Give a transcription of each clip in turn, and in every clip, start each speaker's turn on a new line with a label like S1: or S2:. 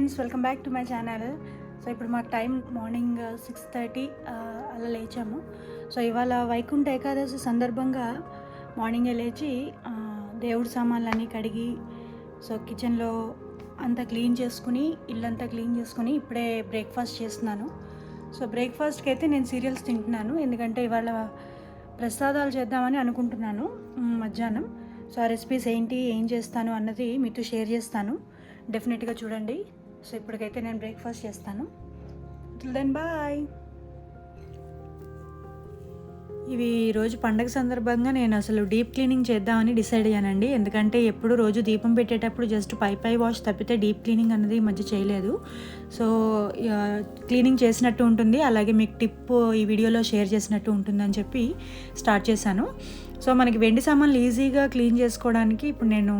S1: Friends welcome back to my channel so ఇప్పుడు మాకు time morning six thirty అలా లేచాము. So ఇవాళ వైకుంఠ ఏకాదశి సందర్భంగా మార్నింగే లేచి uh, దేవుడి సామాన్లన్నీ కడిగి సో కిచెన్లో అంతా క్లీన్ చేసుకుని ఇల్లంతా క్లీన్ చేసుకుని ఇప్పుడే బ్రేక్ఫాస్ట్ చేస్తున్నాను. సో బ్రేక్ఫాస్ట్కి అయితే నేను సీరియల్స్ తింటున్నాను. ఎందుకంటే ఇవాళ ప్రసాదాలు చేద్దామని అనుకుంటున్నాను మధ్యాహ్నం. సో ఆ రెసిపీస్ ఏంటి ఏం చేస్తాను అన్నది మీతో షేర్ చేస్తాను. డెఫినెట్గా చూడండి. సో ఇప్పటికైతే నేను బ్రేక్ఫాస్ట్ చేస్తాను. దెన్ బాయ్ ఇవి ఈ రోజు పండగ సందర్భంగా నేను అసలు డీప్ క్లీనింగ్ చేద్దామని డిసైడ్ అయ్యానండి. ఎందుకంటే ఎప్పుడు రోజు దీపం పెట్టేటప్పుడు జస్ట్ పై పై వాష్ తప్పితే డీప్ క్లీనింగ్ అనేది ఈ మధ్య చేయలేదు. సో క్లీనింగ్ చేసినట్టు ఉంటుంది. అలాగే మీకు టిప్ ఈ వీడియోలో షేర్ చేసినట్టు ఉంటుందని చెప్పి స్టార్ట్ చేశాను. సో మనకి వెండి సామాన్లు ఈజీగా క్లీన్ చేసుకోవడానికి ఇప్పుడు నేను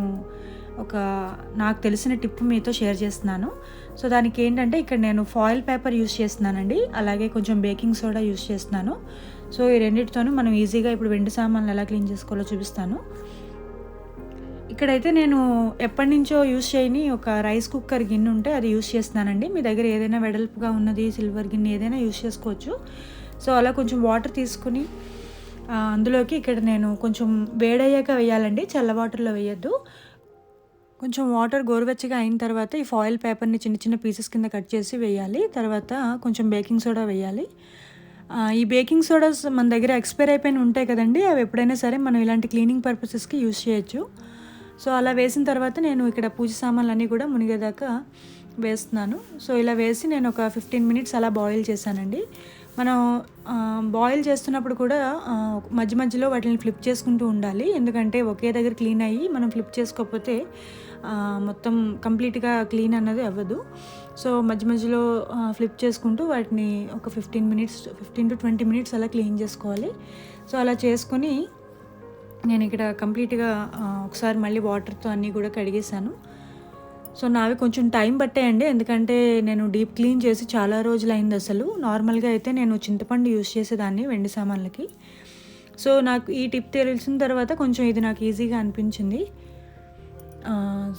S1: ఒక నాకు తెలిసిన టిప్ మీతో షేర్ చేస్తున్నాను. సో దానికి ఏంటంటే ఇక్కడ నేను ఫాయిల్ పేపర్ యూస్ చేస్తున్నానండి. అలాగే కొంచెం బేకింగ్ సోడా యూస్ చేస్తున్నాను. సో ఈ రెండింటితోనూ మనం ఈజీగా ఇప్పుడు వెండి సామాన్లు ఎలా క్లీన్ చేసుకోవాలో చూపిస్తాను. ఇక్కడైతే నేను ఎప్పటి నుంచో యూస్ చేయని ఒక రైస్ కుక్కర్ గిన్నె ఉంటే అది యూస్ చేస్తున్నానండి. మీ దగ్గర ఏదైనా వెడల్పుగా ఉన్నది సిల్వర్ గిన్నె ఏదైనా యూస్ చేసుకోవచ్చు. సో అలా కొంచెం వాటర్ తీసుకుని అందులోకి ఇక్కడ నేను కొంచెం వేడయ్యాక వేయాలండి. చల్ల వాటర్లో వేయద్దు. కొంచెం వాటర్ గోరువెచ్చగా అయిన తర్వాత ఈ ఫాయిల్ పేపర్ని చిన్న చిన్న పీసెస్ కింద కట్ చేసి వేయాలి. తర్వాత కొంచెం బేకింగ్ సోడా వేయాలి. ఈ బేకింగ్ సోడాస్ మన దగ్గర ఎక్స్పైర్ అయిపోయిన ఉంటాయి కదండి. అవి ఎప్పుడైనా సరే మనం ఇలాంటి క్లీనింగ్ పర్పసెస్కి యూస్ చేయొచ్చు. సో అలా వేసిన తర్వాత నేను ఇక్కడ పూజ సామాన్లన్నీ కూడా మునిగేదాకా వేస్తున్నాను. సో ఇలా వేసి నేను ఒక ఫిఫ్టీన్ మినిట్స్ అలా బాయిల్ చేశానండి. మనం బాయిల్ చేస్తున్నప్పుడు కూడా మధ్య మధ్యలో వాటిని ఫ్లిప్ చేసుకుంటూ ఉండాలి. ఎందుకంటే ఒకే దగ్గర క్లీన్ అయ్యి మనం ఫ్లిప్ చేసుకోకపోతే మొత్తం కంప్లీట్గా క్లీన్ అన్నది అవ్వదు. సో మధ్య మధ్యలో ఫ్లిప్ చేసుకుంటూ వాటిని ఒక fifteen minutes fifteen to twenty minutes అలా క్లీన్ చేసుకోవాలి. సో అలా చేసుకొని నేను ఇక్కడ కంప్లీట్గా ఒకసారి మళ్ళీ వాటర్తో అన్నీ కూడా కడిగేశాను. సో నావి కొంచెం టైం పట్టాయండి. ఎందుకంటే నేను డీప్ క్లీన్ చేసి చాలా రోజులు అయింది అసలు. నార్మల్గా అయితే నేను చింతపండు యూస్ చేసేదాన్ని వెండి సామాన్లకి. సో నాకు ఈ టిప్ తెలిసిన తర్వాత కొంచెం ఇది నాకు ఈజీగా అనిపించింది.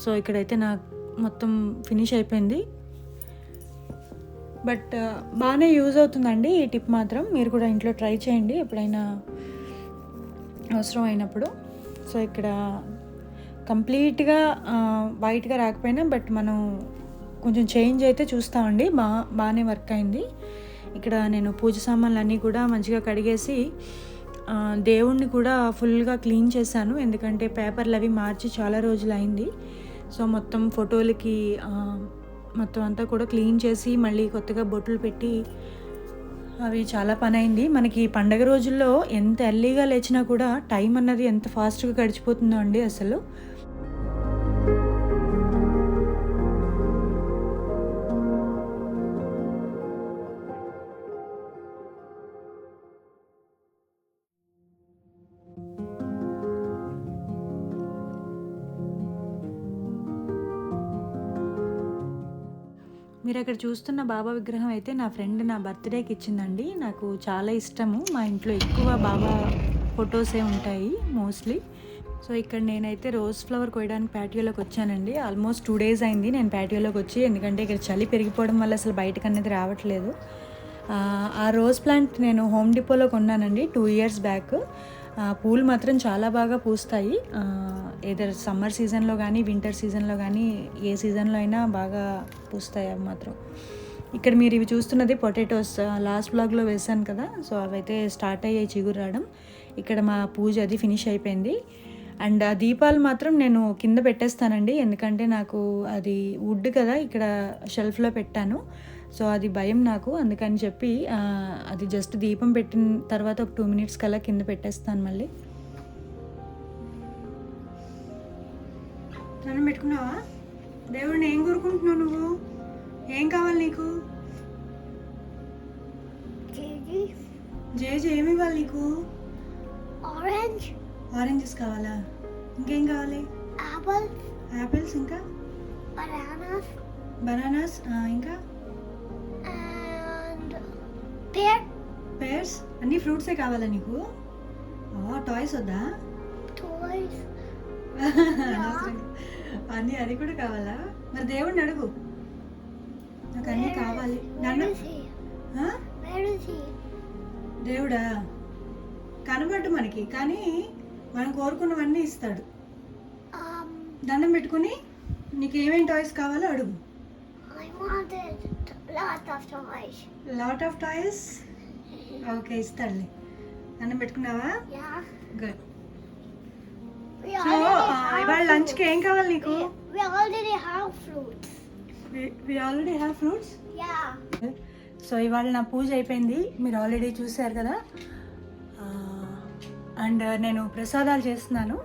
S1: సో ఇక్కడైతే నాకు మొత్తం ఫినిష్ అయిపోయింది. బట్ బాగానే యూజ్ అవుతుందండి ఈ టిప్ మాత్రం. మీరు కూడా ఇంట్లో ట్రై చేయండి ఎప్పుడైనా అవసరం అయినప్పుడు. సో ఇక్కడ కంప్లీట్గా వైట్గా రాకపోయినా బట్ మనం కొంచెం చేంజ్ అయితే చూస్తామండి. బా బాగానే వర్క్ అయింది. ఇక్కడ నేను పూజ సామాన్లు అన్నీ కూడా మంచిగా కడిగేసి దేవుణ్ణి కూడా ఫుల్గా క్లీన్ చేశాను. ఎందుకంటే పేపర్లు అవి మార్చి చాలా రోజులు అయింది సో మొత్తం ఫోటోలకి మొత్తం అంతా కూడా క్లీన్ చేసి మళ్ళీ కొత్తగా బొట్లు పెట్టి అవి చాలా పని అయింది మనకి పండగ రోజుల్లో ఎంత ఎర్లీగా లేచినా కూడా టైం అన్నది ఎంత ఫాస్ట్గా గడిచిపోతుందో అండి అసలు. మీరు అక్కడ చూస్తున్న బాబా విగ్రహం అయితే నా ఫ్రెండ్ నా బర్త్డేకి ఇచ్చిందండి. నాకు చాలా ఇష్టము. మా ఇంట్లో ఎక్కువ బాబా ఫొటోసే ఉంటాయి మోస్ట్లీ సో ఇక్కడ నేనైతే రోజ్ ఫ్లవర్ కోయడానికి ప్యాటియోలోకి వచ్చానండి. ఆల్మోస్ట్ టూ డేస్ అయింది నేను ప్యాటియోలోకి వచ్చి. ఎందుకంటే ఇక్కడ చలి పెరిగిపోవడం వల్ల అసలు బయటకు అనేది రావట్లేదు. ఆ, రోజ్ ప్లాంట్ నేను హోమ్ డిపోలో కొన్నానండి టూ ఇయర్స్ బ్యాక్ పూలు మాత్రం చాలా బాగా పూస్తాయి. ఏదర్ సమ్మర్ సీజన్లో కానీ వింటర్ సీజన్లో కానీ ఏ సీజన్లో అయినా బాగా పూస్తాయి అవి మాత్రం. ఇక్కడ మీరు ఇవి చూస్తున్నది పొటాటోస్ లాస్ట్ బ్లాగ్లో వేసాను కదా సో అవైతే స్టార్ట్ అయ్యాయి చిగురు రావడం. ఇక్కడ మా పూజ అది ఫినిష్ అయిపోయింది. అండ్ ఆ దీపాలు మాత్రం నేను కింద పెట్టేస్తానండి ఎందుకంటే నాకు అది వుడ్ కదా ఇక్కడ షెల్ఫ్లో పెట్టాను. సో అది భయం నాకు. అందుకని చెప్పి అది జస్ట్ దీపం పెట్టిన తర్వాత ఒక టూ మినిట్స్ కల్లా కింద పెట్టేస్తాను మళ్ళీ. దండం పెట్టుకున్నావా? దేవుడిని ఏం కోరుకుంటున్నావు నువ్వు? ఏం కావాలి నీకు? జేజు. ఏమి ఇవ్వాలి నీకు?
S2: Orange,
S1: ఆరెంజెస్ కావాలా? ఇంకేం కావాలి? యాపిల్స్ ఇంకా?
S2: Bananas,
S1: బనానాస్ ఇంకా?
S2: Pear,
S1: పేర్స్ అన్ని ఫ్రూట్సే కావాలా నీకు? టాయ్స్ వద్దా? అనవసరంగా. అన్నీ అది కూడా కావాలా? మరి దేవుడిని అడుగు. నాకు అన్నీ కావాలి? దేవుడా? కనబడ్డు మనకి కానీ మనం కోరుకున్నవన్నీ ఇస్తాడు.
S2: Um,
S1: దండం పెట్టుకుని నీకు ఏమేమి టాయ్స్ కావాలో అడుగు. లాట్ ఆఫ్ టాయ్స్ ఓకే ఇస్తాడులే. దండం పెట్టుకున్నావా. గుడ్ సో ఇవాళ లంచ్కి ఏం కావాలి నీకు. We already have fruits. So ఇవాళ నా పూజ అయిపోయింది. మీరు ఆల్రెడీ చూశారు కదా? అండ్ నేను ప్రసాదాలు చేస్తున్నాను.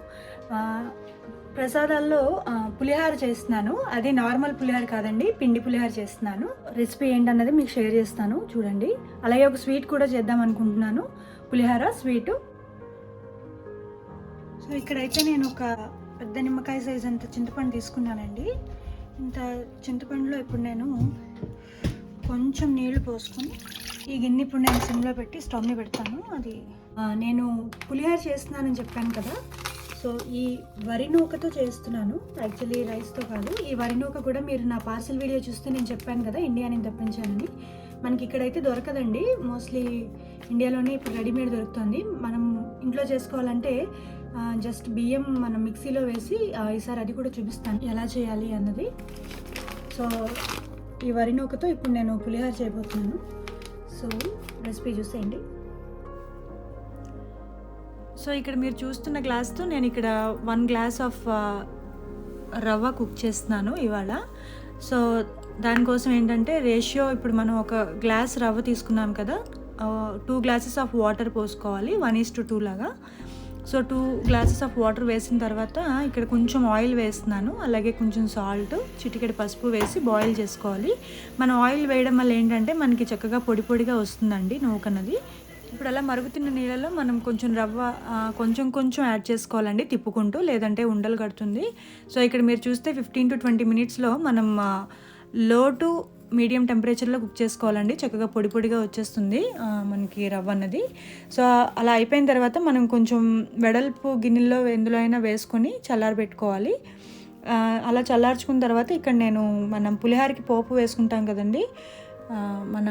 S1: ప్రసాదాల్లో పులిహార చేస్తున్నాను. అది నార్మల్ పులిహార కాదండి పిండి పులిహార చేస్తున్నాను. రెసిపీ ఏంటన్నది మీకు షేర్ చేస్తాను చూడండి. అలాగే ఒక స్వీట్ కూడా చేద్దాం అనుకుంటున్నాను. పులిహార స్వీటు. సో ఇక్కడైతే నేను ఒక పెద్ద నిమ్మకాయ సైజ్ అంత చింతపండు తీసుకున్నానండి. ఇంత చింతపండులో ఇప్పుడు నేను కొంచెం నీళ్ళు పోసుకొని ఈ గిన్నె ఇప్పుడు నేను సిమ్లో పెట్టి స్టవ్ని పెడతాను. అది నేను పులిహోర చేస్తున్నానని చెప్పాను కదా సో ఈ వరి నూకతో చేస్తున్నాను. యాక్చువల్లీ రైస్తో కాదు. ఈ వరి నూక కూడా మీరు నా పార్సల్ వీడియో చూస్తే నేను చెప్పాను కదా ఇండియా నేను తెప్పించానని. మనకి ఇక్కడైతే దొరకదండి. మోస్ట్లీ ఇండియాలోనే ఇప్పుడు రెడీమేడ్ దొరుకుతుంది. మనం ఇంట్లో చేసుకోవాలంటే జస్ట్ బియ్యం మనం మిక్సీలో వేసి ఈసారి అది కూడా చూపిస్తాను. ఎలా చేయాలి అన్నది. సో ఈ వరి నూకతో ఇప్పుడు నేను పులిహోర చేయబోతున్నాను. సో రెసిపీ చూసేయండి. సో ఇక్కడ మీరు చూస్తున్న గ్లాస్తో నేను ఇక్కడ వన్ గ్లాస్ ఆఫ్ రవ్వ కుక్ చేస్తున్నాను ఇవాళ. సో దానికోసం ఏంటంటే రేషియో ఇప్పుడు మనం ఒక గ్లాస్ రవ్వ తీసుకున్నాం కదా టూ గ్లాసెస్ ఆఫ్ వాటర్ పోసుకోవాలి వన్ ఈస్ టు టూ లాగా. So two glasses of water వేసిన తర్వాత ఇక్కడ కొంచెం ఆయిల్ వేస్తున్నాను అలాగే కొంచెం సాల్ట్ చిటికెడు పసుపు వేసి బాయిల్ చేసుకోవాలి. మనం ఆయిల్ వేయడం వల్ల ఏంటంటే మనకి చక్కగా పొడి పొడిగా వస్తుందండి నూకన్నది. ఇప్పుడు అలా మరుగుతున్న నీళ్ళలో మనం కొంచెం రవ్వ కొంచెం కొంచెం యాడ్ చేసుకోవాలండి తిప్పుకుంటూ లేదంటే ఉండలు కడుతుంది. సో ఇక్కడ మీరు చూస్తే ఫిఫ్టీన్ టు ట్వంటీ మినిట్స్లో మనం లో టు మీడియం టెంపరేచర్లో కుక్ చేసుకోవాలండి. చక్కగా పొడి పొడిగా వచ్చేస్తుంది మనకి రవ్వ అన్నది. సో అలా అయిపోయిన తర్వాత మనం కొంచెం వెడల్పు గిన్నెల్లో ఎందులో అయినా వేసుకొని చల్లారబెట్టుకోవాలి అలా చల్లార్చుకున్న తర్వాత ఇక్కడ నేను మనం పులిహారకి పోపు వేసుకుంటాం కదండి మన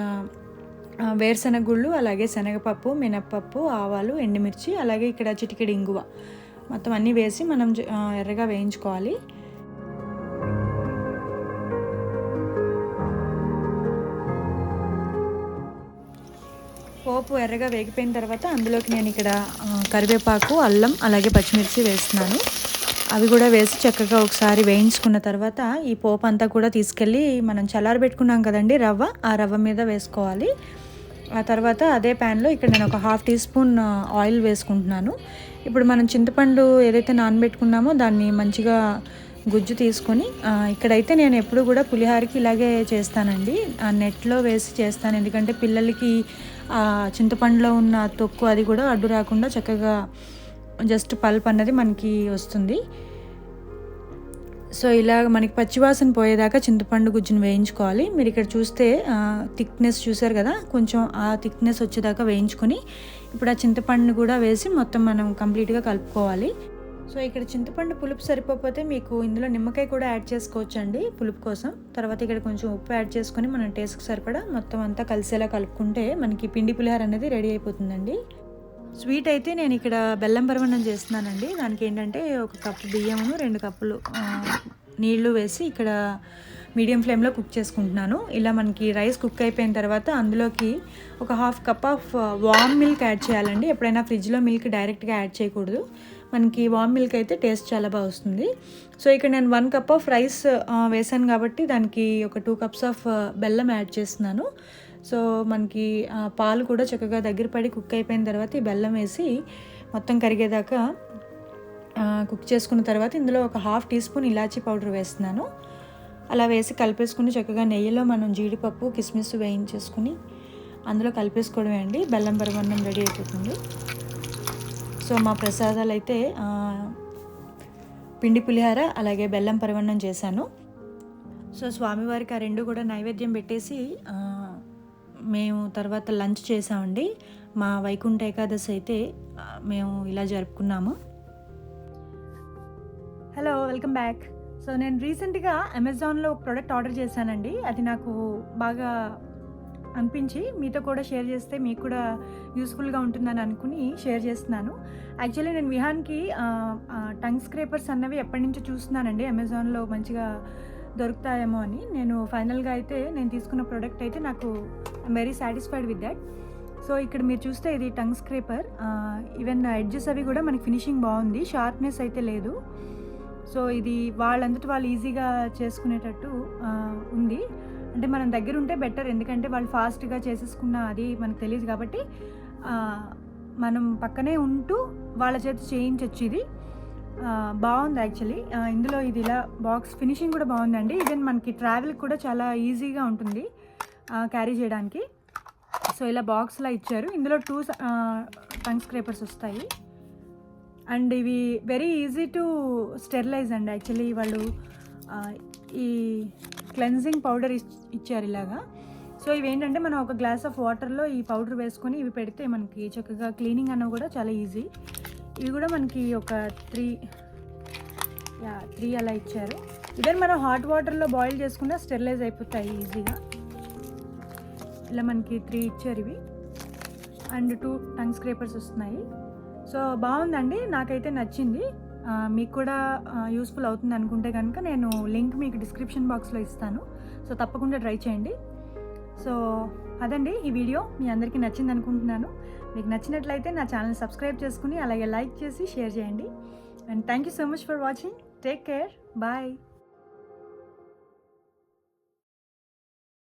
S1: వేరుశనగ గుళ్ళు అలాగే శనగపప్పు మినప్పప్పు ఆవాలు ఎండుమిర్చి అలాగే ఇక్కడ చిటికెడు ఇంగువ. మొత్తం అన్నీ వేసి మనం ఎర్రగా వేయించుకోవాలి. పోపు ఎర్రగా వేగిపోయిన తర్వాత అందులోకి నేను ఇక్కడ కరివేపాకు అల్లం అలాగే పచ్చిమిర్చి వేస్తున్నాను. అవి కూడా వేసి చక్కగా ఒకసారి వేయించుకున్న తర్వాత ఈ పోపు అంతా కూడా తీసుకెళ్ళి మనం చల్లారబెట్టుకున్నాం కదండి రవ్వ ఆ రవ్వ మీద వేసుకోవాలి. ఆ తర్వాత అదే ప్యాన్లో ఇక్కడ నేను ఒక హాఫ్ టీ స్పూన్ ఆయిల్ వేసుకుంటున్నాను. ఇప్పుడు మనం చింతపండు ఏదైతే నానబెట్టుకున్నామో దాన్ని మంచిగా గుజ్జు తీసుకొని ఇక్కడైతే నేను ఎప్పుడు కూడా పులిహారకి ఇలాగే చేస్తానండి. ఆ నెట్లో వేసి చేస్తాను. ఎందుకంటే పిల్లలకి ఆ చింతపండులో ఉన్న తొక్కు అది కూడా అడ్డు రాకుండా చక్కగా జస్ట్ పల్ప్ అన్నది మనకి వస్తుంది. సో ఇలా మనకి పచ్చివాసన పోయేదాకా చింతపండు గుజ్జును వేయించుకోవాలి. మీరు ఇక్కడ చూస్తే థిక్నెస్ చూసారు కదా? కొంచెం ఆ థిక్నెస్ వచ్చేదాకా వేయించుకొని ఇప్పుడు ఆ చింతపండును కూడా వేసి మొత్తం మనం కంప్లీట్గా కలుపుకోవాలి. సో ఇక్కడ చింతపండు పులుపు సరిపోతే మీకు ఇందులో నిమ్మకాయ కూడా యాడ్ చేసుకోవచ్చు అండి పులుపు కోసం. తర్వాత ఇక్కడ కొంచెం ఉప్పు యాడ్ చేసుకొని మనం టేస్ట్కి సరిపడా మొత్తం అంతా కలిసేలా కలుపుకుంటే మనకి పిండి పులిహార అనేది రెడీ అయిపోతుందండి. స్వీట్ అయితే నేను ఇక్కడ బెల్లం పరమాన్నం చేస్తున్నానండి. దానికి ఏంటంటే ఒక కప్పు బియ్యము రెండు కప్పులు నీళ్ళు వేసి ఇక్కడ మీడియం ఫ్లేమ్లో కుక్ చేసుకుంటున్నాను. ఇలా మనకి రైస్ కుక్ అయిపోయిన తర్వాత అందులోకి ఒక half cup of warm milk add చేయాలండి. ఎప్పుడైనా ఫ్రిడ్జ్లో మిల్క్ డైరెక్ట్గా యాడ్ చేయకూడదు. మనకి వామ్ మిల్క్ అయితే టేస్ట్ చాలా బాగా వస్తుంది. సో ఇక్కడ నేను వన్ కప్ ఆఫ్ రైస్ వేసాను కాబట్టి దానికి ఒక టూ కప్స్ ఆఫ్ బెల్లం యాడ్ చేస్తున్నాను. సో మనకి పాలు కూడా చక్కగా దగ్గర పడి కుక్ అయిపోయిన తర్వాత ఈ బెల్లం వేసి మొత్తం కరిగేదాకా కుక్ చేసుకున్న తర్వాత ఇందులో ఒక హాఫ్ టీ స్పూన్ ఇలాచీ పౌడర్ వేస్తున్నాను. అలా వేసి కలిపేసుకుని చక్కగా నెయ్యిలో మనం జీడిపప్పు కిస్మిస్ వేయించేసుకుని అందులో కలిపేసుకోవడమే అండి. బెల్లం పరమన్నం రెడీ అయిపోతుంది. సో మా ప్రసాదాలు అయితే పిండి పులిహార అలాగే బెల్లం పరమన్నం చేశాను. సో స్వామివారికి ఆ రెండు కూడా నైవేద్యం పెట్టేసి మేము తర్వాత లంచ్ చేసామండి మా వైకుంఠ ఏకాదశి అయితే మేము ఇలా జరుపుకున్నాము. హలో వెల్కమ్ బ్యాక్ సో నేను రీసెంట్గా అమెజాన్లో ఒక ప్రోడక్ట్ ఆర్డర్ చేశానండి. అది నాకు బాగా అనిపించి మీతో కూడా షేర్ చేస్తే మీకు కూడా యూస్ఫుల్గా ఉంటుందని అనుకుని షేర్ చేస్తున్నాను. యాక్చువల్లీ నేను విహాన్కి టంగ్ స్క్రేపర్స్ అన్నవి ఎప్పటి నుంచో చూస్తున్నానండి. అమెజాన్లో మంచిగా దొరుకుతాయేమో అని. నేను ఫైనల్గా అయితే నేను తీసుకున్న ప్రోడక్ట్ అయితే నాకు I'm very satisfied with that so ఇక్కడ మీరు చూస్తే ఇది టంగ్ స్క్రేపర్. ఈవెన్ ఎడ్జెస్ అవి కూడా మనకి ఫినిషింగ్ బాగుంది. షార్ప్నెస్ అయితే లేదు. సో ఇది వాళ్ళంతటి వాళ్ళు ఈజీగా చేసుకునేటట్టు ఉంది. అంటే మనం దగ్గర ఉంటే బెటర్. ఎందుకంటే వాళ్ళు ఫాస్ట్గా చేసేసుకున్న అది మనకు తెలియదు కాబట్టి మనం పక్కనే ఉంటూ వాళ్ళ చేత చేయించొచ్చు ఇది. బాగుంది యాక్చువల్లీ. ఇందులో ఇది ఇలా బాక్స్ ఫినిషింగ్ కూడా బాగుందండి. ఈవెన్ మనకి ట్రావెల్ కూడా చాలా ఈజీగా ఉంటుంది క్యారీ చేయడానికి. సో ఇలా బాక్స్లా ఇచ్చారు. ఇందులో టూ టంగ్ స్క్రేపర్స్ వస్తాయి. అండ్ ఇవి వెరీ ఈజీ టు స్టెరిలైజ్ అండి. యాక్చువల్లీ వాళ్ళు ఈ క్లెన్జింగ్ పౌడర్ ఇచ్చారు ఇలాగా. సో ఇవి ఏంటంటే మనం ఒక గ్లాస్ ఆఫ్ వాటర్లో ఈ పౌడర్ వేసుకొని ఇవి పెడితే మనకి చక్కగా క్లీనింగ్ అన్నవి కూడా చాలా ఈజీ ఇవి కూడా మనకి ఒక త్రీ యా త్రీ అలా ఇచ్చారు. ఇదే మనం హాట్ వాటర్లో బాయిల్ చేసుకున్నా స్టెరిలైజ్ అయిపోతాయి ఈజీగా ఇలా మనకి త్రీ ఇచ్చారు ఇవి. అండ్ టూ టంగ్ స్క్రేపర్స్ వస్తున్నాయి. సో బాగుందండి. నాకైతే నచ్చింది. మీకు కూడా యూస్ఫుల్ అవుతుంది అనుకుంటే కనుక నేను లింక్ మీకు డిస్క్రిప్షన్ బాక్స్లో ఇస్తాను. సో తప్పకుండా ట్రై చేయండి. సో అదండి ఈ వీడియో మీ అందరికీ నచ్చింది అనుకుంటున్నాను. మీకు నచ్చినట్లయితే నా ఛానల్ సబ్స్క్రైబ్ చేసుకుని అలాగే లైక్ చేసి షేర్ చేయండి. And thank you so much for watching. Take care. Bye.